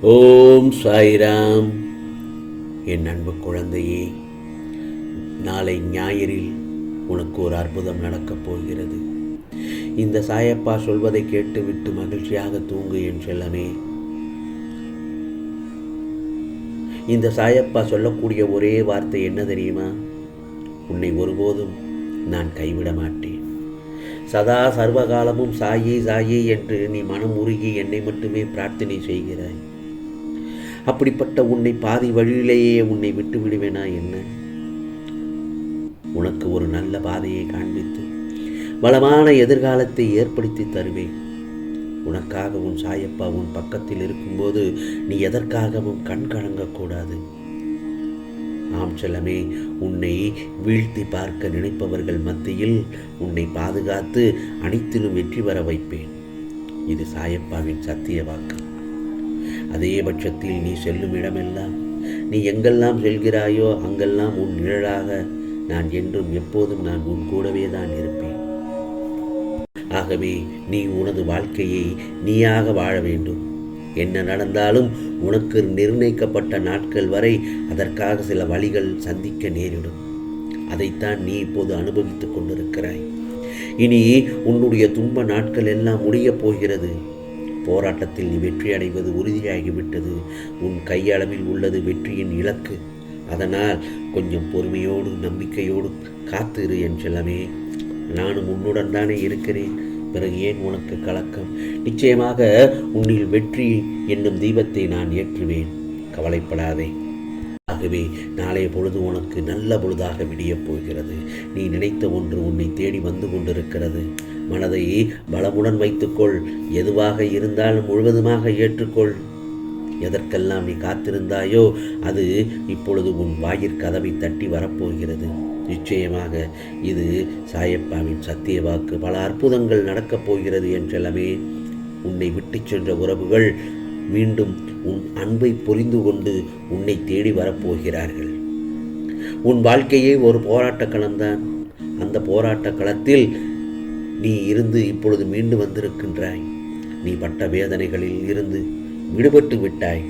ஓம் சாய்ராம். என் அன்பு குழந்தையே நாளை ஞாயிறில் உனக்கு ஒரு அற்புதம் நடக்கப் போகிறது. இந்த சாயப்பா சொல்வதை கேட்டுவிட்டு மகிழ்ச்சியாக தூங்கு என் செல்லமே. இந்த சாயப்பா சொல்லக்கூடிய ஒரே வார்த்தை என்ன தெரியுமா? உன்னை ஒருபோதும் நான் கைவிட மாட்டேன். சதா சர்வகாலமும் சாயி சாயி என்று நீ மனம் உருகி என்னை மட்டுமே பிரார்த்தனை செய்கிறாய். அப்படிப்பட்ட உன்னை பாதி வழியிலேயே உன்னை விட்டு விடுவேனா என்ன? உனக்கு ஒரு நல்ல பாதையை காண்பித்து வளமான எதிர்காலத்தை ஏற்படுத்தி தருவேன். உனக்காக உன் சாயப்பா உன் பக்கத்தில் இருக்கும்போது நீ எதற்காகவும் கண் கலங்கக்கூடாது ஆம் செல்லமே உன்னை வீழ்த்தி பார்க்க நினைப்பவர்கள் மத்தியில் உன்னை பாதுகாத்து அனைத்திலும் வெற்றி பெற வைப்பேன். இது சாயப்பாவின் சத்திய வாக்கு. அதே பட்சத்தில் நீ செல்லும் இடமெல்லாம் நீ எங்கெல்லாம் செல்கிறாயோ அங்கெல்லாம் உன் நிழலாக நான் என்றும் எப்போதும் நான் உன் கூடவே தான் இருப்பேன். ஆகவே நீ உனது வாழ்க்கையை நீயாக வாழ வேண்டும். என்ன நடந்தாலும் உனக்கு நிர்ணயிக்கப்பட்ட நாட்கள் வரை அதற்காக சில வழிகள் சந்திக்க நேரிடும். அதைத்தான் நீ இப்போது அனுபவித்துக் கொண்டிருக்கிறாய். இனி உன்னுடைய துன்ப நாட்கள் எல்லாம் முடியப் போகிறது. போராட்டத்தில் நீ வெற்றி அடைவது உறுதியாகிவிட்டது. உன் கையளவில் உள்ளது வெற்றியின் இலக்கு. அதனால் கொஞ்சம் பொறுமையோடு நம்பிக்கையோடு காத்திரு என் செல்லமே நானும் உன்னுடன் தானே இருக்கிறேன். பிறகு ஏன் உனக்கு கலக்கம்? நிச்சயமாக உன்னில் வெற்றி என்னும் தீபத்தை நான் ஏற்றுவேன். கவலைப்படாதே. ஆகவே நாளைய பொழுது உனக்கு நல்ல பொழுதாக விடியப் போகிறது. நீ நினைத்த ஒன்று உன்னை தேடி வந்து கொண்டிருக்கிறது. மனதை பலமுடன் வைத்துக்கொள். எதுவாக இருந்தாலும் முழுவதுமாக ஏற்றுக்கொள். எதற்கெல்லாம் நீ காத்திருந்தாயோ அது இப்பொழுது உன் வாயிற் கதவை தட்டி வரப்போகிறது. நிச்சயமாக இது சாயப்பாவின் சத்திய வாக்கு. பல அற்புதங்கள் நடக்கப் போகிறது என்றெல்லாமே. உன்னை விட்டுச் சென்ற உறவுகள் மீண்டும் உன் அன்பை புரிந்து கொண்டு உன்னை தேடி வரப்போகிறார்கள். உன் வாழ்க்கையே ஒரு போராட்ட களம்தான். அந்த போராட்ட களத்தில் நீ இருந்து இப்பொழுது மீண்டு வந்திருக்கின்றாய். நீ பட்ட வேதனைகளில் இருந்து விடுபட்டு விட்டாய்.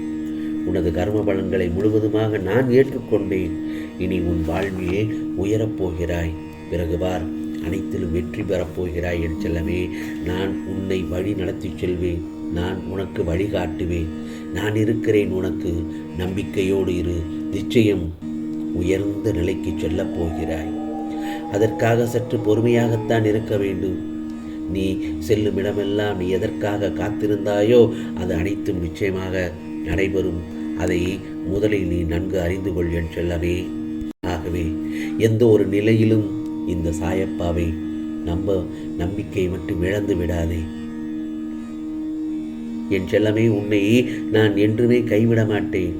உனது கர்ம பலன்களை முழுவதுமாக நான் ஏற்றுக்கொண்டேன். இனி உன் வாழ்விலே உயரப்போகிறாய் பிறகு பார் அனைத்திலும் வெற்றி பெறப்போகிறாய் என் செல்லமே. நான் உன்னை வழி நடத்திச் செல்வேன். நான் உனக்கு வழிகாட்டுவேன். நான் இருக்கிறேன் உனக்கு. நம்பிக்கையோடு இரு. நிச்சயம் உயர்ந்த நிலைக்கு செல்லப் போகிறாய். அதற்காக சற்று பொறுமையாகத்தான் இருக்க வேண்டும். நீ செல்லும் இடமெல்லாம் நீ எதற்காக காத்திருந்தாயோ அது அனைத்தும் நிச்சயமாக நடைபெறும். அதை முதலில் நீ நன்கு அறிந்து கொள் என் செல்லவே ஆகவே எந்த ஒரு நிலையிலும் இந்த சாயப்பாவை நம்ப நம்பிக்கை மட்டும் இழந்து விடாதே. என் செல்லமே உன்னை நான் என்றுமே கைவிட மாட்டேன்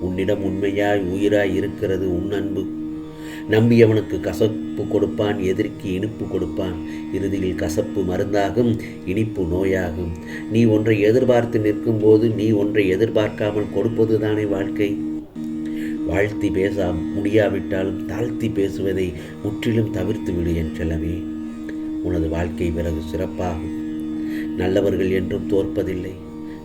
உன்னிடம் உண்மையாய் உயிராய் இருக்கிறது உன் அன்பு. நம்பியவனுக்கு கசப்பு கொடுப்பான் எதிர்க்கு இனிப்பு கொடுப்பான். இறுதியில் கசப்பு மருந்தாகும் இனிப்பு நோயாகும். நீ ஒன்றை எதிர்பார்த்து நிற்கும்போது நீ ஒன்றை எதிர்பார்க்காமல் கொடுப்பது தானே வாழ்க்கை. வாழ்த்தி பேச முடியாவிட்டாலும் தாழ்த்தி பேசுவதை முற்றிலும் தவிர்த்து விடு என் செல்லவே உனது வாழ்க்கை பிறகு சிறப்பாகும். நல்லவர்கள் என்றும் தோற்பதில்லை.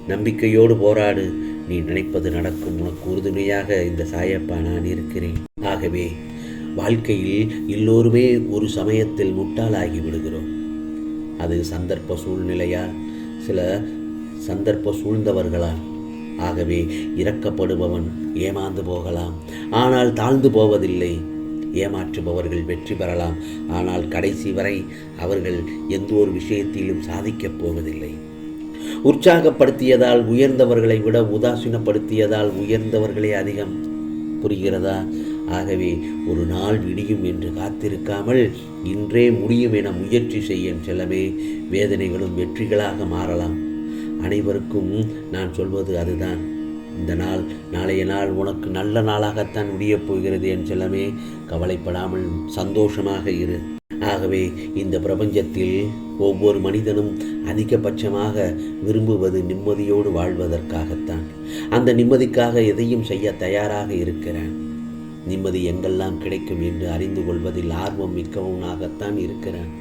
நம்பிக்கையோடு போராடு நீ நினைப்பது நடக்கும். உனக்கு உறுதுணையாக இந்த சாயப்பா நான் இருக்கிறேன். ஆகவே வாழ்க்கையில் எல்லோருமே ஒரு சமயத்தில் முட்டாளாகி விடுகிறோம். அது சந்தர்ப்ப சூழ்நிலையால் சில சந்தர்ப்ப சூழ்ந்தவர்களால். ஆகவே இறக்கப்படுபவன் ஏமாந்து போகலாம். ஆனால் தாழ்ந்து போவதில்லை. ஏமாற்றுபவர்கள் வெற்றி பெறலாம். ஆனால் கடைசி வரை அவர்கள் எந்த ஒரு விஷயத்திலும் சாதிக்கப் போவதில்லை. உற்சாகப்படுத்தியதால் உயர்ந்தவர்களை விட உதாசீனப்படுத்தியதால் உயர்ந்தவர்களே அதிகம். புரிகிறதா? ஆகவே ஒரு நாள் விடியும் என்று காத்திருக்காமல் இன்றே முடியும் என முயற்சி செய்யும் செல்லவே வேதனைகளும் வெற்றிகளாக மாறலாம். அனைவருக்கும் நான் சொல்வது அதுதான். இந்த நாள் நாளைய நாள் உனக்கு நல்ல நாளாகத்தான் முடியப் போகிறது என் செல்லமே. கவலைப்படாமல் சந்தோஷமாக இரு. ஆகவே இந்த பிரபஞ்சத்தில் ஒவ்வொரு மனிதனும் அதிகபட்சமாக விரும்புவது நிம்மதியோடு வாழ்வதற்காகத்தான். அந்த நிம்மதிக்காக எதையும் செய்ய தயாராக இருக்கிறேன். நிம்மதி எங்கெல்லாம் கிடைக்கும் என்று அறிந்து கொள்வதில் ஆர்வம் மிக்கவனாகத்தான் இருக்கிறான்.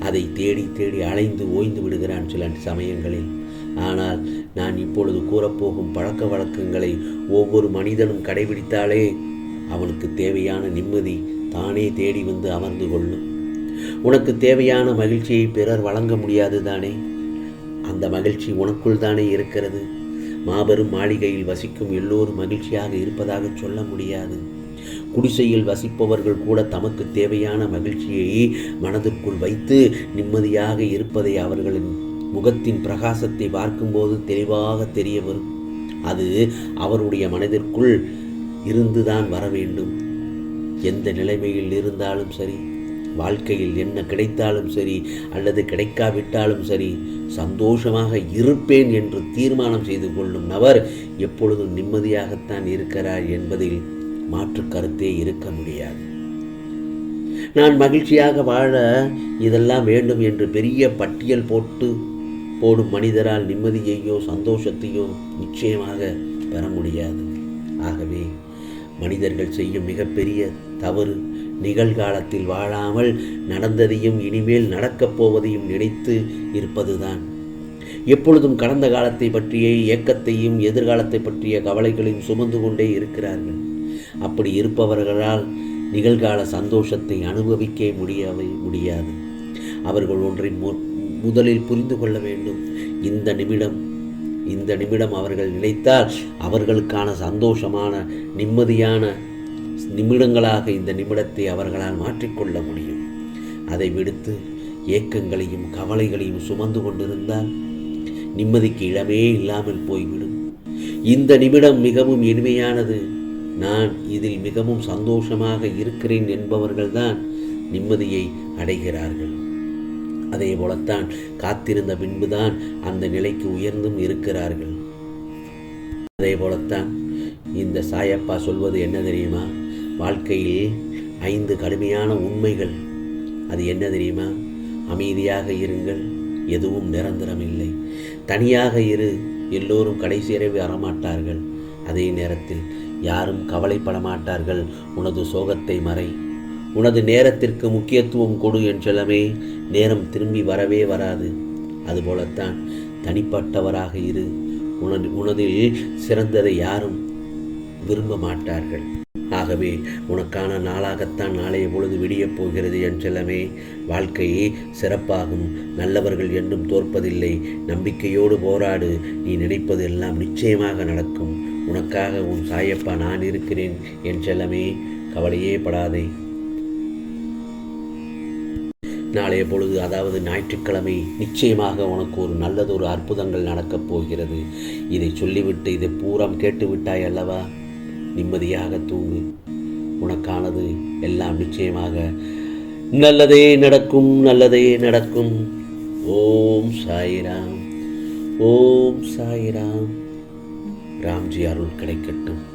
அதை தேடி தேடி அலைந்து ஓய்ந்து விடுகிறான் சில சமயங்களில். ஆனால் நான் இப்பொழுது கூறப்போகும் பழக்க வழக்கங்களை ஒவ்வொரு மனிதனும் கடைபிடித்தாலே அவனுக்கு தேவையான நிம்மதி தானே தேடி வந்து அமர்ந்து கொள்ளும். உனக்கு தேவையான மகிழ்ச்சியை பிறர் வழங்க முடியாது தானே? அந்த மகிழ்ச்சி உனக்குள் தானே இருக்கிறது. மாபெரும் மாளிகையில் வசிக்கும் எல்லோரும் மகிழ்ச்சியாக இருப்பதாக சொல்ல முடியாது. குடிசையில் வசிப்பவர்கள் கூட தமக்கு தேவையான மகிழ்ச்சியை மனதிற்குள் வைத்து நிம்மதியாக இருப்பதை அவர்களின் முகத்தின் பிரகாசத்தை பார்க்கும்போது தெளிவாக தெரிய வரும் அது அவருடைய மனதிற்குள் இருந்துதான் வர வேண்டும். எந்த நிலைமையில் இருந்தாலும் சரி வாழ்க்கையில் என்ன கிடைத்தாலும் சரி அல்லது கிடைக்காவிட்டாலும் சரி சந்தோஷமாக இருப்பேன் என்று தீர்மானம் செய்து கொள்ளும் நபர் எப்பொழுதும் நிம்மதியாகத்தான் இருக்கிறார் என்பதில் மாற்று கருத்தே இருக்க முடியாது. நான் மகிழ்ச்சியாக வாழ இதெல்லாம் வேண்டும் என்று பெரிய பட்டியல் போட்டு போடும் மனிதரால் நிம்மதியையோ சந்தோஷத்தையோ நிச்சயமாக பெற முடியாது. ஆகவே மனிதர்கள் செய்யும் மிகப்பெரிய தவறு நிகழ்காலத்தில் வாழாமல் நடந்ததையும் இனிமேல் நடக்கப் போவதையும் நினைத்து இருப்பதுதான். எப்பொழுதும் கடந்த காலத்தை பற்றிய ஏக்கத்தையும் எதிர்காலத்தை பற்றிய கவலைகளையும் சுமந்து கொண்டே இருக்கிறார்கள். அப்படி இருப்பவர்களால் நிகழ்கால சந்தோஷத்தை அனுபவிக்க முடியவே முடியாது. அவர்கள் ஒன்றை முதலில் புரிந்து கொள்ள வேண்டும். இந்த நிமிடம் இந்த நிமிடம் அவர்கள் நினைத்தால் அவர்களுக்கான சந்தோஷமான நிம்மதியான நிமிடங்களாக இந்த நிமிடத்தை அவர்களால் மாற்றிக்கொள்ள முடியும். அதை விடுத்து ஏக்கங்களையும் கவலைகளையும் சுமந்து கொண்டிருந்தால் நிம்மதிக்கு இடமே இல்லாமல் போய்விடும். இந்த நிமிடம் மிகவும் இனிமையானது. நான் இதில் மிகவும் சந்தோஷமாக இருக்கிறேன் என்பவர்கள்தான் நிம்மதியை அடைகிறார்கள். அதே போலத்தான் காத்திருந்த பின்புதான் அந்த நிலைக்கு உயர்ந்தும் இருக்கிறார்கள். அதே போலத்தான் இந்த சாயப்பா சொல்வது என்ன தெரியுமா? வாழ்க்கையில் ஐந்து கடுமையான உண்மைகள். அது என்ன தெரியுமா? அமைதியாக இருங்கள் எதுவும் நிரந்தரம் இல்லை தனியாக இரு எல்லோரும் கடைசி வரமாட்டார்கள். அதே நேரத்தில் யாரும் கவலைப்பட மாட்டார்கள் உனது சோகத்தை மறை. உனது நேரத்திற்கு முக்கியத்துவம் கொடு என்றெல்லாமே நேரம் திரும்பி வரவே வராது. அதுபோலத்தான் தனிப்பட்டவராக இரு. உனது உனதில் சிறந்ததை யாரும் விரும்ப மாட்டார்கள். ஆகவே உனக்கான நாளாகத்தான் நாளைய பொழுது விடியப் போகிறது என்றெல்லாமே வாழ்க்கையே சிறப்பாகும். நல்லவர்கள் என்றும் தோற்பதில்லை. நம்பிக்கையோடு போராடு. நீ நினைப்பது எல்லாம் நிச்சயமாக நடக்கும். உனக்காக உன் சாயப்பா நான் இருக்கிறேன் என்றெல்லாமே கவலையே படாதே. நாளைய பொழுது அதாவது ஞாயிற்றுக்கிழமை நிச்சயமாக உனக்கு ஒரு நல்லதொரு அற்புதங்கள் நடக்கப் போகிறது. இதை சொல்லிவிட்டு இதை பூரம் கேட்டுவிட்டாய் அல்லவா? நிம்மதியாக தூங்கு. உனக்கானது எல்லாம் நிச்சயமாக நல்லதே நடக்கும் நல்லதே நடக்கும். ஓம் சாயிராம் ஓம் சாயிராம். ராம்ஜி அருள் கிடைக்கட்டும்.